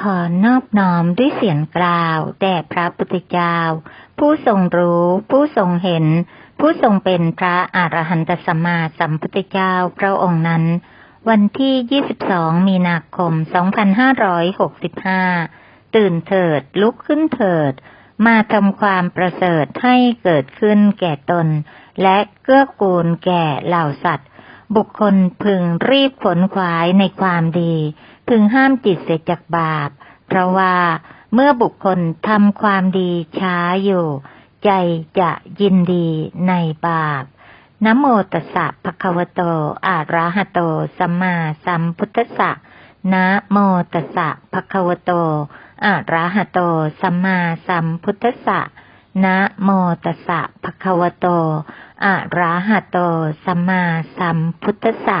ขอนอบน้อมด้วยเสียงกล่าว แด่พระพุทธเจ้า ผู้ทรงรู้ ผู้ทรงเห็น ผู้ทรงเป็นพระอรหันตสัมมาสัมพุทธเจ้าพระองค์นั้น วันที่ 22 มีนาคม 2565 ตื่นเถิดลุกขึ้นเถิด มาทำความประเสริฐให้เกิดขึ้นแก่ตน และเกื้อกูลแก่เหล่าสัตว์ บุคคลพึงรีบขนขวายในความดี พึงห้ามจิตเสียจากบาป เพราะว่าเมื่อบุคคลทำความดีช้าอยู่ ใจจะยินดีในบาปนะโมตัสสะภะคะวะโต อะระหะโต สัมมาสัมพุทธัสสะนะโมตัสสะภะคะวะโต อะระหะโต สัมมาสัมพุทธัสสะนะโมตัสสะภะคะวะโต อะระหะโต สัมมาสัมพุทธัสสะ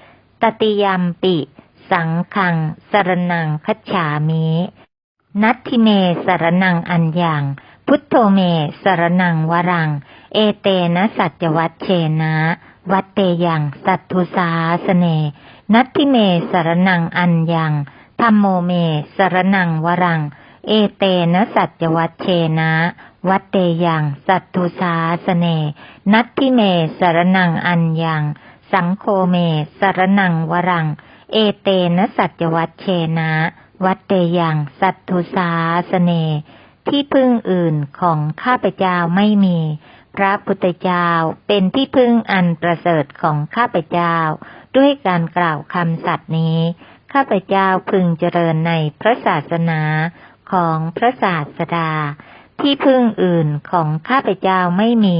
ตติยามปิ สังฆังสรนังคัจฉามินัตถิเมสรนังอัญญังพุทโธเมสรนังวรัง เอเตนะสัจวัตเชนะ วัตเตยังสัตทุสาสเน นัตถิเมสรนังอัญญังธรรมโมเมสรนังวรัง เอเตนะสัจวัตเชนะ วัตเตยังสัตทุสาสเน นัตถิเมสรนังอัญญัง สังโฆเม สรนังวรัง เอเตนะสัจวัตเชนะ วัตเตยังสัตทุสาสเน ที่พึ่งอื่นของข้าพเจ้าไม่มี พระพุทธเจ้าเป็นที่พึ่งอันประเสริฐของข้าพเจ้า ด้วยการกล่าวคำสัตย์นี้ ข้าพเจ้าพึงเจริญในพระศาสนาของพระศาสดา ที่พึ่งอื่นของข้าพเจ้าไม่มี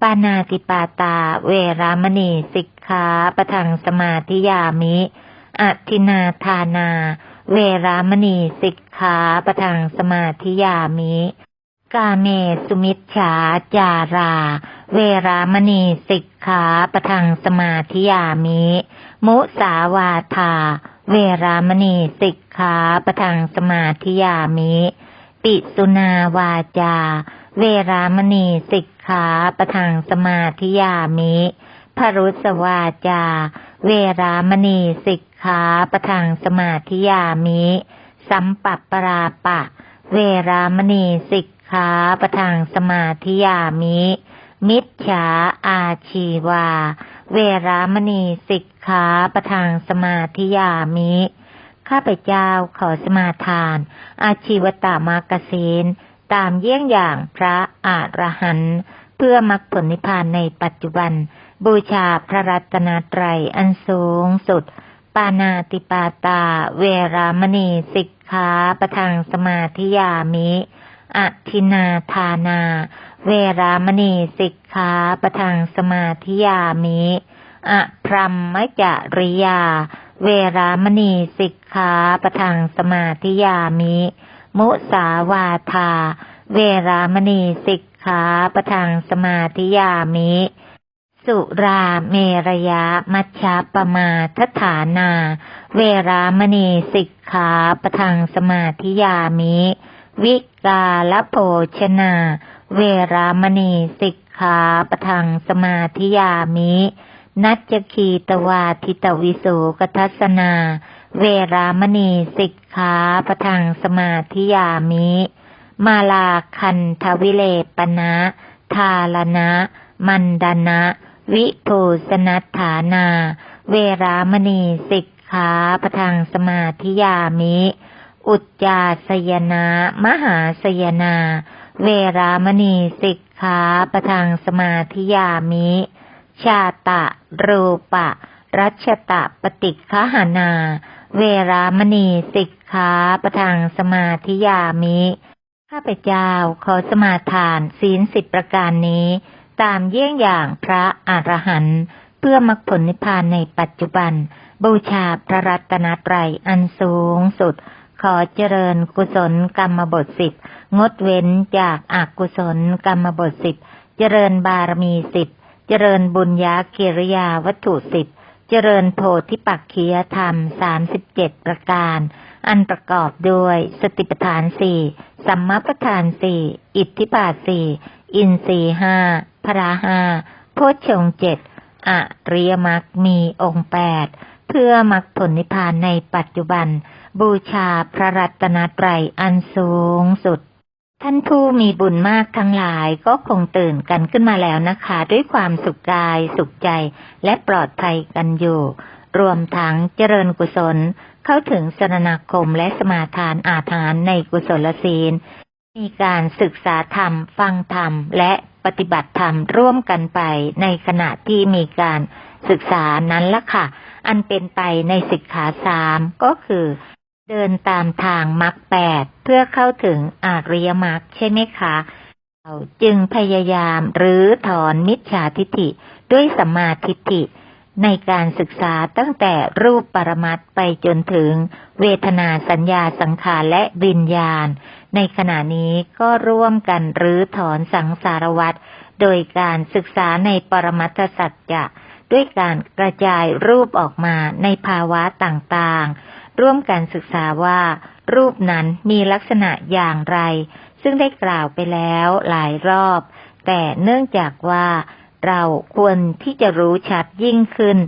ปานาติปาตา เวรามณีสิกขาปะทังสมาธิยามิอทินาทานา เวรามณีสิกขาปะทังสมาธิยามิ กาเมสุมิชฉาจารา เวรามณีสิกขาปะทังสมาธิยามิ มุสาวาทา เวรามณีสิกขาปะทังสมาธิยามิ ปิสุนาวาจา เวรามณีสิกขาประทังสมาธิยามิพรุสวาจา เวรามณีสิกขาประทังสมาธิยามิ สัมปัปปราปะ เวรามณีสิกขาประทังสมาธิยามิ มิจฉาอาชีวา เวรามณีสิกขาประทังสมาธิยามิข้าพเจ้าขอสมาทาน อาชีวตามากเสน ตามเยี่ยงอย่างพระอรหันต์เพื่อมรรคผลนิพพานในปัจจุบัน บูชาพระรัตนตรัยอันสูงสุด ปานาติปาตา เวรามณีสิกขาประทังสมาธิยามิอทินาทานา เวรามณีสิกขาประทังสมาธิยามิอะพรัมมจริยา เวรามณีสิกขาประทังสมาธิยามิ มุสาวาทา เวรามณีสิกขาประทังสมาธิยามิ สุราเมรยะมัชฌะปมาทฐานา เวรามณีสิกขาประทังสมาธิยามิ วิกาลโภชนา เวรามณีสิกขาประทังสมาธิยามิ นัจคีตวาทิตวิโสกทัสนา เวรามณีสิกขาปะทังสมาธิยามิ มาลาคันทวิเลปนะ ทาลนะ มันดนะ วิภูสนัฐานา เวรามณีสิกขาปะทังสมาธิยามิ อุจจาสยนามหาสยนา เวรามณีสิกขาปทางสมาธิยามิ ชาตะรูปะ รัชตะปฏิคหานา เวรามณีสิกขาประทางสมาธิยามิ ข้าพเจ้าขอสมาทานศีลสิบประการนี้ ตามเยี่ยงอย่างพระอรหันต์เพื่อมรรคผลนิพพานในปัจจุบัน บูชาพระรัตนตรัยอันสูงสุด ขอเจริญกุศลกรรมบทสิบงดเว้นจากอากุศลกรรมบทสิบเจริญบารมีสิบเจริญบุญญากิริยาวัตถุสิบเจริญโพธิปักขียธรรมสามสิบเจ็ดประการ อันประกอบด้วยสติปัฏฐานสี่สัมมาปัฏฐานสี่อิทธิบาทสี่อินทรีห้าพระห้าโพชฌงเจ็ดอริยมรรคมีองค์แปดเพื่อมรรคผลนิพพานในปัจจุบัน บูชาพระรัตนตรัยอันสูงสุด ท่านผู้มีบุญมากทั้งหลายก็คงตื่นกันขึ้นมาแล้วนะคะ ด้วยความสุขกายสุขใจและปลอดภัยกันอยู่ รวมทั้งเจริญกุศล เข้าถึงสรณาคมและสมาทานอาถานในกุศลศีล มีการศึกษาธรรม ฟังธรรม และปฏิบัติธรรมร่วมกันไปในขณะที่มีการศึกษานั้นละค่ะ อันเป็นไปในสิกขาสามก็คือ เดินตามทางมรรคแปดเพื่อเข้าถึงอริยมรรคใช่ไหมคะเราจึงพยายามหรือถอนมิจฉาทิฏฐิด้วยสัมมาทิฏฐิในการศึกษาตั้งแต่รูปปรมัตถ์ไปจนถึงเวทนาสัญญาสังขารและวิญญาณ ในขณะนี้ก็ร่วมกันหรือถอนสังสารวัตรโดยการศึกษาในปรมัตถสัจจะด้วยการกระจายรูปออกมาในภาวะต่างๆ ร่วมกันศึกษาว่า รูปนั้นมีลักษณะอย่างไร ซึ่งได้กล่าวไปแล้วหลายรอบ แต่เนื่องจากว่าเราควรที่จะรู้ชัดยิ่งขึ้น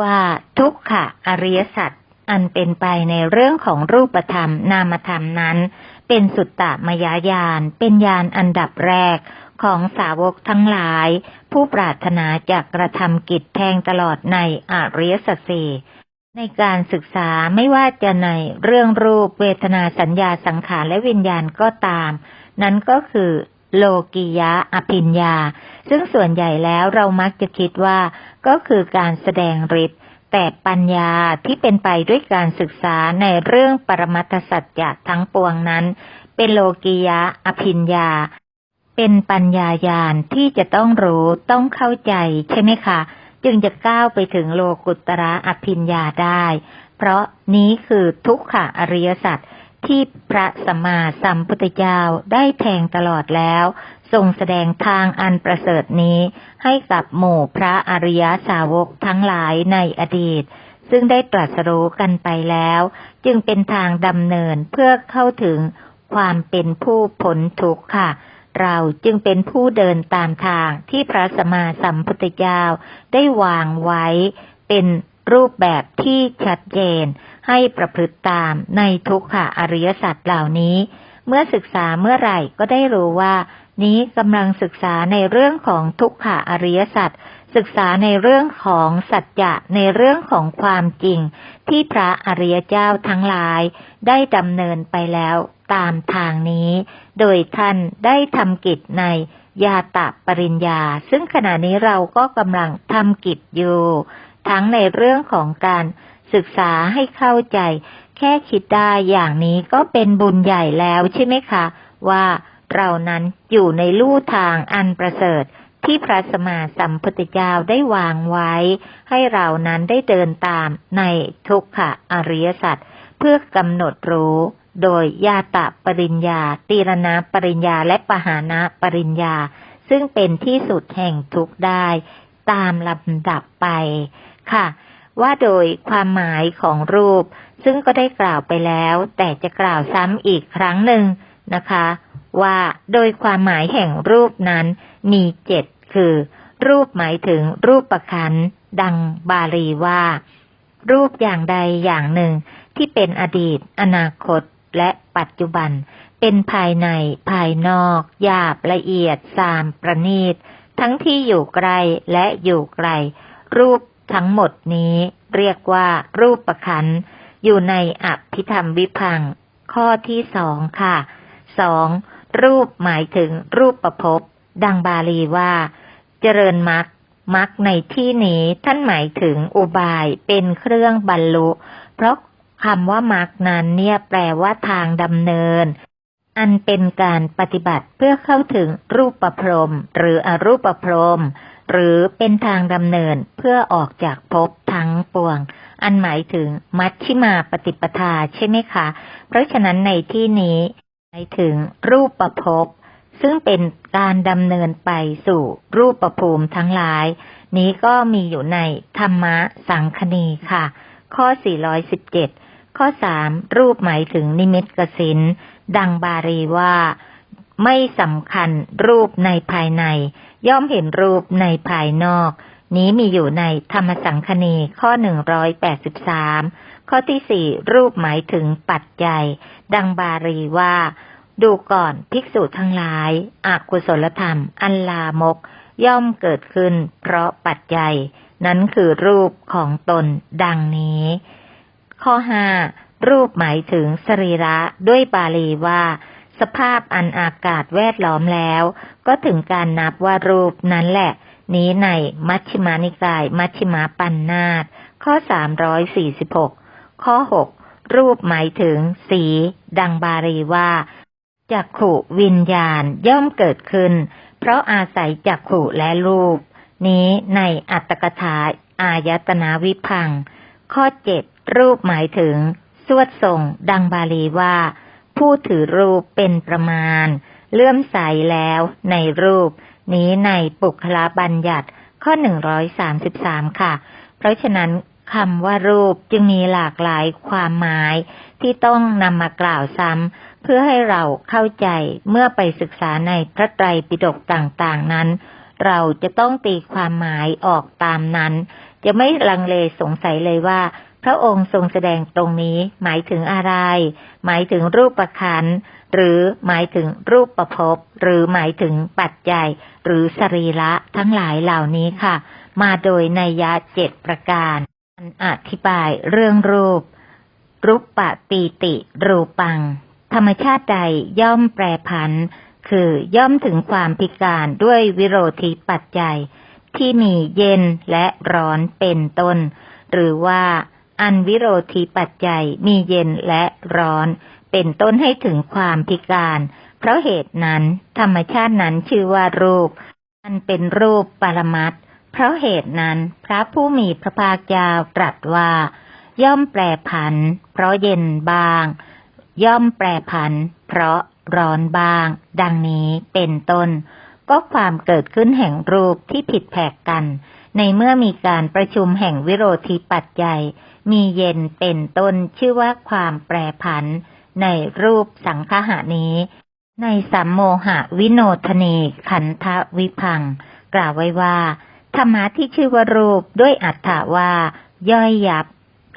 ว่าทุกขะอริยสัจอันเป็นไปในเรื่องของรูปธรรมนามธรรมนั้น เป็นสุตตมยายาน เป็นยานอันดับแรกของสาวกทั้งหลาย ผู้ปรารถนาจะกระทำกิจแทงตลอดในอริยสัจสี่ ในการศึกษาไม่ว่าจะในเรื่องรูปเวทนาสัญญาสังขารและวิญญาณก็ตาม นั้นก็คือโลกิยะอภิญญา ซึ่งส่วนใหญ่แล้วเรามักจะคิดว่าก็คือการแสดงฤทธิ์แต่ปัญญาที่เป็นไปด้วยการศึกษาในเรื่องปรมัตสัจจะทั้งปวงนั้น เป็นโลกิยะอภิญญา เป็นปัญญายาณที่จะต้องรู้ต้องเข้าใจใช่ไหมคะ จึงจะก้าวไปถึงโลกุตระอภิญญาได้ เพราะนี้คือทุกขะอริยสัจที่พระสัมมาสัมพุทธเจ้าได้แทงตลอดแล้วทรงแสดงทางอันประเสริฐนี้ให้กับหมู่พระอริยสาวกทั้งหลายในอดีต ซึ่งได้ตรัสรู้กันไปแล้ว จึงเป็นทางดำเนินเพื่อเข้าถึงความเป็นผู้พ้นทุกข์ค่ะ เราจึงเป็นผู้เดินตามทางที่พระสมมาสัมพุทธเจ้าได้วางไว้ เป็นรูปแบบที่ชัดเจน ให้ประพฤติตามในทุกขะอริยสัจเหล่านี้ เมื่อศึกษาเมื่อไหร่ก็ได้รู้ว่า นี้กำลังศึกษาในเรื่องของทุกขะอริยสัจศึกษาในเรื่องของสัจจะในเรื่องของความจริง ที่พระอริยเจ้าทั้งหลายได้ดำเนินไปแล้ว ตามทางนี้ โดยท่านได้ทำกิจในยาตะปริญญา ซึ่งขณะนี้เราก็กำลังทำกิจอยู่ ทั้งในเรื่องของการศึกษาให้เข้าใจ แค่คิดได้อย่างนี้ก็เป็นบุญใหญ่แล้วใช่ไหมคะ ว่าเรานั้นอยู่ในลู่ทางอันประเสริฐที่พระสมมาสัมพุทธเจ้าได้วางไว้ ให้เรานั้นได้เดินตามในทุกขะอริยสัจเพื่อกำหนดรู้ โดยยาตะปริญญา ตีรณะปริญญาและปหานะปริญญา ซึ่งเป็นที่สุดแห่งทุกได้ ตามลำดับไปค่ะ ว่าโดยความหมายของรูป ซึ่งก็ได้กล่าวไปแล้ว แต่จะกล่าวซ้ำอีกครั้งหนึ่งนะคะ ว่าโดยความหมายแห่งรูปนั้นมีเจ็ดคือ รูปหมายถึงรูปประคันดังบาลีว่า รูปอย่างใดอย่างหนึ่งที่เป็นอดีต อนาคต และปัจจุบัน เป็นภายในภายนอก หยาบละเอียดสามประณีต ทั้งที่อยู่ไกลและอยู่ไกล รูปทั้งหมดนี้ เรียกว่ารูปประคันอยู่ในอภิธรรมวิพัง ข้อที่สองค่ะสองรูปหมายถึงรูปประพบดังบาลีว่า เจริญมรรคมรรคในที่นี้ท่านหมายถึงอุบายเป็นเครื่องบรรลุ เพราะ คำว่ามรรคนั้นเนี่ยแปลว่าทางดำเนิน อันเป็นการปฏิบัติเพื่อเข้าถึงรูปประพรมหรืออรูปประพรมหรือเป็นทางดำเนินเพื่อออกจากภพทั้งปวง อันหมายถึงมัชชิมาปฏิปทาใช่ไหมคะ เพราะฉะนั้นในที่นี้หมายถึงรูปประพบซึ่งเป็นการดำเนินไปสู่รูปประภูมิทั้งหลาย นี้ก็มีอยู่ในธรรมะสังคณีค่ะ ข้อ 417 ข้อ3รูปหมายถึงนิมิตกสินดังบาลีว่าไม่สำคัญรูปในภายใน ย่อมเห็นรูปในภายนอก นี้มีอยู่ในธรรมสังคณีข้อ183ข้อที่สี่รูปหมายถึงปัจจัย ดังบาลีว่า ดูก่อนภิกษุทั้งหลายอกุศลธรรม อันลามก ย่อมเกิดขึ้น เพราะปัจจัย นั้นคือรูปของตน ดังนี้ ข้อห้ารูปหมายถึงสรีระด้วยบาลีว่า สภาพอันอากาศแวดล้อมแล้ว ก็ถึงการนับว่ารูปนั้นแหละ นี้ในมัชฌิมานิกาย มัชฌิมาปัญนาตข้อสามร้อยสี่สิบหกข้อหกรูปหมายถึงสี ดังบาลีว่าจักขุวิญญาณย่อมเกิดขึ้น เพราะอาศัยจักขุและรูป นี้ในอัตตกถาอายตนาวิพัง ข้อเจ็ดรูปหมายถึง สวดทรงดังบาลีว่า ผู้ถือรูปเป็นประมาณ เลื่อมใสแล้วในรูป นี้ในปุคละบัญญัติข้อหนึ่งร้อยสามสิบสามค่ะ เพราะฉะนั้นคำว่ารูปจึงมีหลากหลายความหมาย ที่ต้องนำมากล่าวซ้ำเพื่อให้เราเข้าใจเมื่อไปศึกษาในพระไตรปิฎกต่างๆนั้น เราจะต้องตีความหมายออกตามนั้น จะไม่ลังเลสงสัยเลยว่า พระองค์ทรงแสดงตรงนี้หมายถึงอะไร หมายถึงรูปประคันหรือหมายถึงรูปประพบหรือหมายถึงปัจจัย หรือสรีระทั้งหลายเหล่านี้ค่ะ มาโดยในยยะเจ็ดประการอธิบายเรื่องรูป รูปปะปีติรูปัง ธรรมชาติใดย่อมแปรผัน คือย่อมถึงความพิการด้วยวิโรธีปัจจัย ที่มีเย็นและร้อนเป็นต้น หรือว่า อันวิโรธีปัจจัยมีเย็นและร้อน เป็นต้นให้ถึงความพิการ เพราะเหตุนั้น ธรรมชาตินั้นชื่อว่ารูปมันเป็นรูปปรมัตเพราะเหตุนั้น พระผู้มีพระภาคเจ้าตรัสว่า ย่อมแปรผัน เพราะเย็นบ้าง ย่อมแปรผัน เพราะร้อนบ้าง ดังนี้เป็นต้น ก็ความเกิดขึ้นแห่งรูปที่ผิดแผกกัน ในเมื่อมีการประชุมแห่งวิโรธีปัจจัย มีเย็นเป็นต้นชื่อว่าความแปรผัน ในรูปสังคหานี้ ในสัมโมหะวิโนทนีขันธวิพัง กล่าวไว้ว่า ธรรมะที่ชื่อว่ารูปด้วยอัตถาว่า ย่อยยับ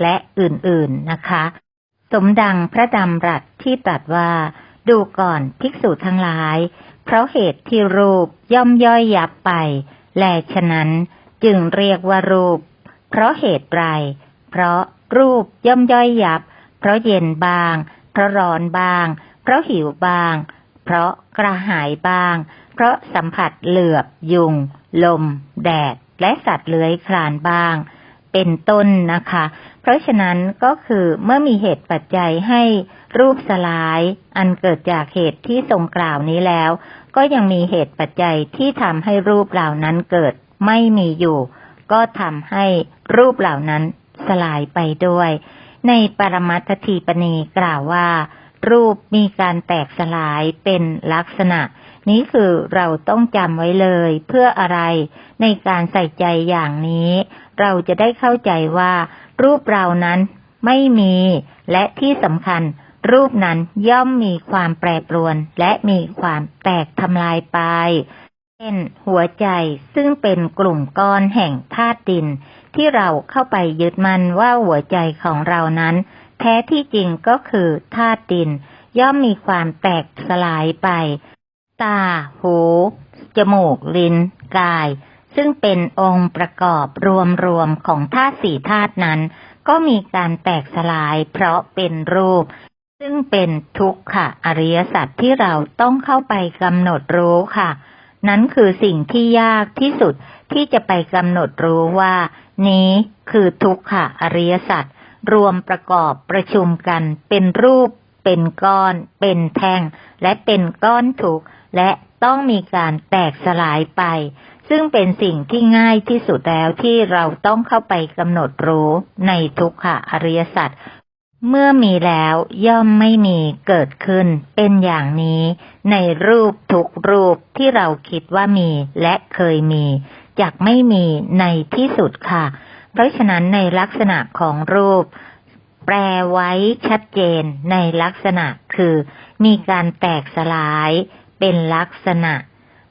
และอื่นๆนะคะ สมดังพระดำรัสที่ตรัสว่า ดูก่อนภิกษุทั้งหลาย เพราะเหตุที่รูปย่อมย่อยยับไป แลฉะนั้นจึงเรียกว่ารูป เพราะเหตุไร เพราะรูปย่อมย่อยยับ เพราะเย็นบาง เพราะร้อนบาง เพราะหิวบาง เพราะกระหายบาง เพราะสัมผัสเหลือบ ยุง ลม แดด และสัตว์เลื้อยคลานบาง เป็นต้นนะคะ เพราะฉะนั้นก็คือเมื่อมีเหตุปัจจัยให้ รูปสลาย อันเกิดจากเหตุที่ทรงกล่าวนี้แล้ว ก็ยังมีเหตุปัจจัยที่ทำให้รูปเหล่านั้นเกิดไม่มีอยู่ ก็ทำให้รูปเหล่านั้นสลายไปด้วย ในปรมัตถีปณีกล่าวว่า รูปมีการแตกสลายเป็นลักษณะ นี้คือเราต้องจำไว้เลย เพื่ออะไรในการใส่ใจอย่างนี้ เราจะได้เข้าใจว่า รูปเรานั้นไม่มีและที่สำคัญ รูปนั้นย่อมมีความแปรปรวนและมีความแตกทำลายไปเช่นหัวใจซึ่งเป็นกลุ่มก้อนแห่งธาตุดิน ที่เราเข้าไปยึดมันว่าหัวใจของเรานั้น แท้ที่จริงก็คือธาตุดิน ย่อมมีความแตกสลายไป ตา หู จมูก ลิ้น กาย ซึ่งเป็นองค์ประกอบรวมๆของธาตุสี่ธาตุนั้นก็มีการแตกสลายเพราะเป็นรูป ซึ่งเป็นทุกขะอริยสัจที่เราต้องเข้าไปกำหนดรู้ค่ะ นั้นคือสิ่งที่ยากที่สุดที่จะไปกำหนดรู้ว่า นี้คือทุกขะอริยสัจรวมประกอบประชุมกัน เป็นรูป เป็นก้อน เป็นแท่ง และเป็นก้อนทุกและต้องมีการแตกสลายไป ซึ่งเป็นสิ่งที่ง่ายที่สุดแล้วที่เราต้องเข้าไปกำหนดรู้ในทุกขะอริยสัจ เมื่อมีแล้วย่อมไม่มีเกิดขึ้น เป็นอย่างนี้ ในรูปทุกรูปที่เราคิดว่ามีและเคยมีจากไม่มีในที่สุดค่ะ เพราะฉะนั้นในลักษณะของรูป แปลไว้ชัดเจนในลักษณะคือ มีการแตกสลาย เป็นลักษณะ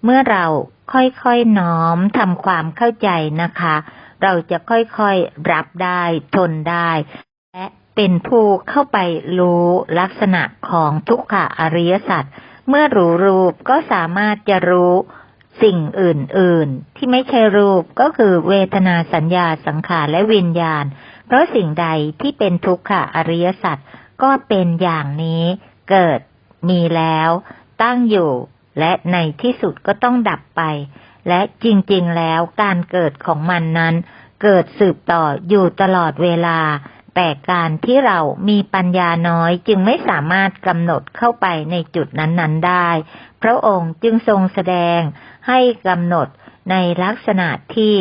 เมื่อเราค่อยๆน้อมทำความเข้าใจนะคะ เราจะค่อยๆรับได้ ทนได้ และ เป็นผู้เข้าไปรู้ลักษณะของทุกขะอริยสัจเมื่อรู้รูปก็สามารถจะรู้สิ่งอื่น ๆ ที่ไม่ใช่รูปก็คือเวทนาสัญญาสังขารและวิญญาณ เพราะสิ่งใดที่เป็นทุกขะอริยสัจก็เป็นอย่างนี้เกิดมีแล้ว ตั้งอยู่ และในที่สุดก็ต้องดับไป และจริง ๆ แล้วการเกิดของมันนั้น เกิดสืบต่ออยู่ตลอดเวลา แต่การที่เรามีปัญญาน้อยจึงไม่สามารถกำหนดเข้าไปในจุดนั้นๆได้ พระองค์จึงทรงแสดงให้กำหนดในลักษณะที่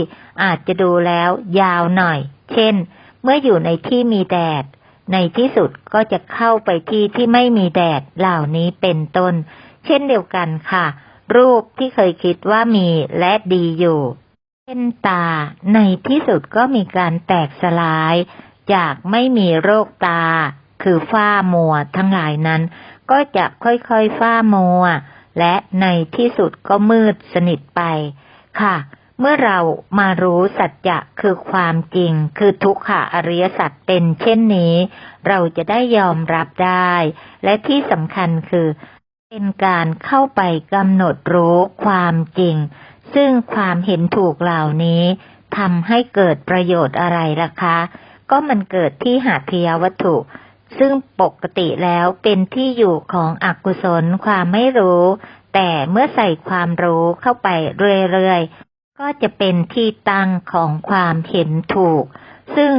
อาจจะดูแล้วยาวหน่อย เช่น เมื่ออยู่ในที่มีแดด ในที่สุดก็จะเข้าไปที่ที่ไม่มีแดดเหล่านี้เป็นต้น เช่นเดียวกันค่ะ รูปที่เคยคิดว่ามีและดีอยู่ เช่นตาในที่สุดก็มีการแตกสลาย จากไม่มีโรคตา คือฝ้ามัวทั้งหลายนั้น ก็จะค่อยๆฝ้ามัว และในที่สุดก็มืดสนิทไป ค่ะ เมื่อเรามารู้สัจจะคือความจริง คือทุกขะอริยสัจเป็นเช่นนี้ เราจะได้ยอมรับได้ และที่สำคัญคือ เป็นการเข้าไปกำหนดรู้ความจริง ซึ่งความเห็นถูกเหล่านี้ทำให้เกิดประโยชน์อะไรล่ะคะ ก็มันเกิดที่หาทยวัตถุ ซึ่งปกติแล้วเป็นที่อยู่ของอกุศลความไม่รู้ แต่เมื่อใส่ความรู้เข้าไปเรื่อยๆ ก็จะเป็นที่ตั้งของความเห็นถูก ซึ่ง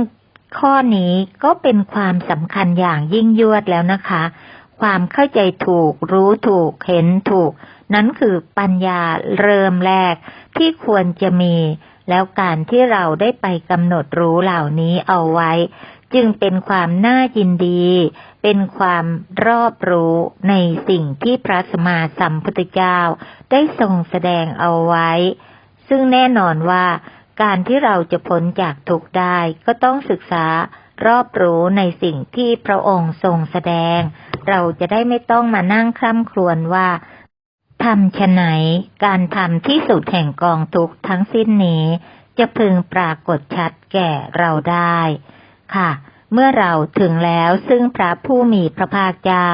ข้อนี้ก็เป็นความสำคัญอย่างยิ่งยวดแล้วนะคะ ความเข้าใจถูก รู้ถูก เห็นถูก นั้นคือปัญญาเริ่มแรกที่ควรจะมี แล้วการที่เราได้ไปกำหนดรู้เหล่านี้เอาไว้ จึงเป็นความน่ายินดี เป็นความรอบรู้ในสิ่งที่พระสมมาสัมพุทธเจ้าได้ทรงแสดงเอาไว้ ซึ่งแน่นอนว่าการที่เราจะพ้นจากทุกข์ได้ก็ต้องศึกษารอบรู้ในสิ่งที่พระองค์ทรงแสดง เราจะได้ไม่ต้องมานั่งคร่ำครวญว่า ทำชะไหน การทำที่สุดแห่งกองทุกทั้งสิ้นนี้ จะพึงปรากฏชัดแก่เราได้ ค่ะ เมื่อเราถึงแล้วซึ่งพระผู้มีพระภาคเจ้า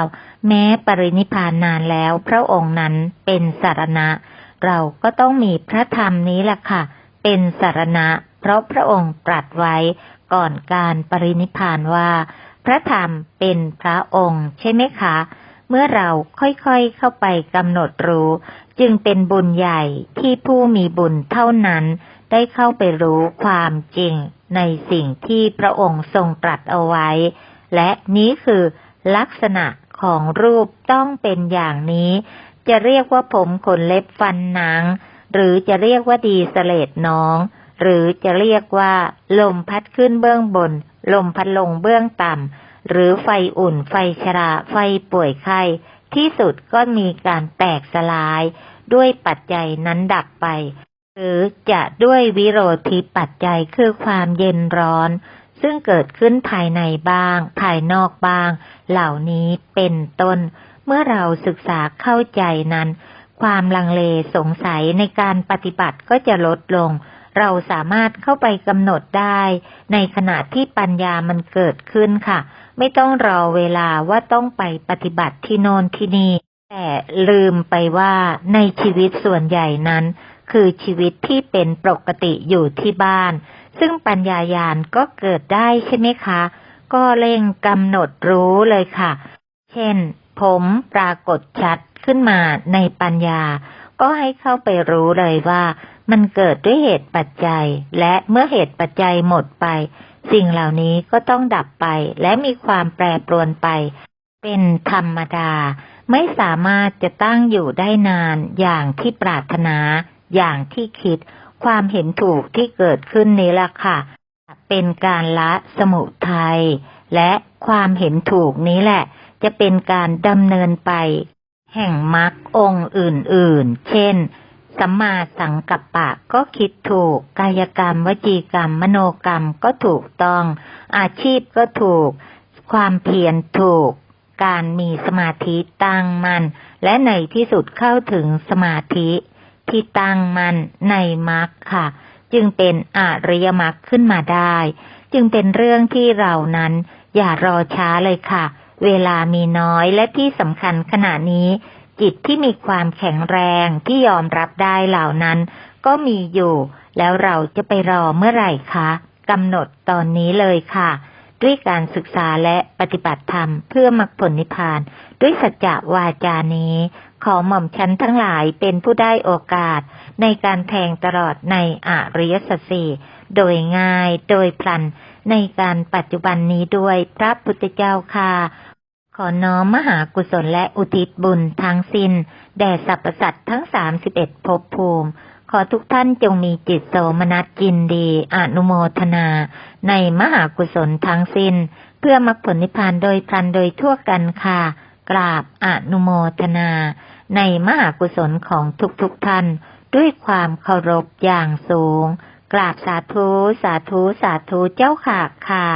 แม้ปรินิพานนานแล้วพระองค์นั้นเป็นสารณะ เราก็ต้องมีพระธรรมนี้แหละค่ะ เป็นสารณะ เพราะพระองค์ตรัสไว้ก่อนการปรินิพานว่า พระธรรมเป็นพระองค์ใช่ไหมคะ มื่อเราค่อยๆเข้าไปกำหนดรู้ จึงเป็นบุญใหญ่ที่ผู้มีบุญเท่านั้นได้เข้าไปรู้ความจริงในสิ่งที่พระองค์ทรงตรัสเอาไว้ และนี้คือลักษณะของรูปต้องเป็นอย่างนี้ จะเรียกว่าผมขนเล็บฟันหนัง หรือจะเรียกว่าดีสเลดน้อง หรือจะเรียกว่า ลมพัดขึ้นเบื้องบน ลมพัดลงเบื้องต่ำ หรือไฟอุ่น ไฟชรา ไฟป่วยไข้ ที่สุดก็มีการแตกสลาย ด้วยปัจจัยนั้นดับไป หรือจะด้วยวิโรธิปัจจัยคือความเย็นร้อน ซึ่งเกิดขึ้นภายในบ้าง ภายนอกบ้าง เหล่านี้เป็นต้น เมื่อเราศึกษาเข้าใจนั้น ความลังเลสงสัยในการปฏิบัติก็จะลดลง เราสามารถเข้าไปกำหนดได้ ในขณะที่ปัญญามันเกิดขึ้นค่ะ ไม่ต้องรอเวลาว่าต้องไปปฏิบัติที่โนนที่นี่แต่ลืมไปว่าในชีวิตส่วนใหญ่นั้น คือชีวิตที่เป็นปกติอยู่ที่บ้าน ซึ่งปัญญายาณก็เกิดได้ใช่ไหมคะ ก็เร่งกำหนดรู้เลยค่ะ เช่น ผมปรากฏชัดขึ้นมาในปัญญา ก็ให้เข้าไปรู้เลยว่า มันเกิดด้วยเหตุปัจจัย และเมื่อเหตุปัจจัยหมดไป สิ่งเหล่านี้ก็ต้องดับไป และมีความแปรปรวนไป เป็นธรรมดา ไม่สามารถจะตั้งอยู่ได้นานอย่างที่ปรารถนา อย่างที่คิด ความเห็นถูกที่เกิดขึ้นนี้ล่ะค่ะ เป็นการละสมุทัยและความเห็นถูกนี้แหละ จะเป็นการดำเนินไป แห่งมรรคองค์อื่นๆ เช่น สัมมาสังกัปปะก็คิดถูก กายกรรม วจีกรรม มโนกรรมก็ถูกต้อง อาชีพก็ถูก ความเพียรถูก การมีสมาธิตั้งมัน่นและในที่สุดเข้าถึงสมาธิที่ตั้งมั่นในมรรคค่ะ จึงเป็นอริยมรรคขึ้นมาได้ จึงเป็นเรื่องที่เรานั้นอย่ารอช้าเลยค่ะ เวลามีน้อยและที่สำคัญขณะนี้ จิตที่มีความแข็งแรงที่ยอมรับได้เหล่านั้น ก็มีอยู่ แล้วเราจะไปรอเมื่อไหร่คะกำหนดตอนนี้เลยค่ะ ด้วยการศึกษาและปฏิบัติธรรมเพื่อมรรคผลนิพพาน ด้วยสัจจะวาจานี้ ขอหม่อมชั้นทั้งหลายเป็นผู้ได้โอกาส ในการแทงตลอดในอริยสัจสี่โดยง่ายโดยพลันในการปัจจุบันนี้ด้วยพระพุทธเจ้าค่ะ ขอน้อมมหากุศลและอุทิศบุญทั้งสิน้น แด่สรรพสัตว์ทั้งสามสิบเอ็ดภพภูมิ ขอทุกท่านจงมีจิตโสมนัสยินดี อนุโมทนา ในมหากุศลทั้งสิน้น เพื่อมรรคผลนิพพานโดยพลันโดยทั่วกันค่ะ กราบอนุโมทนา ในมหากุศลของทุกๆทท่าน ด้วยความเคารพอย่างสูง กราบสาธุสาธุสาธุเจ้าค่ะค่ะ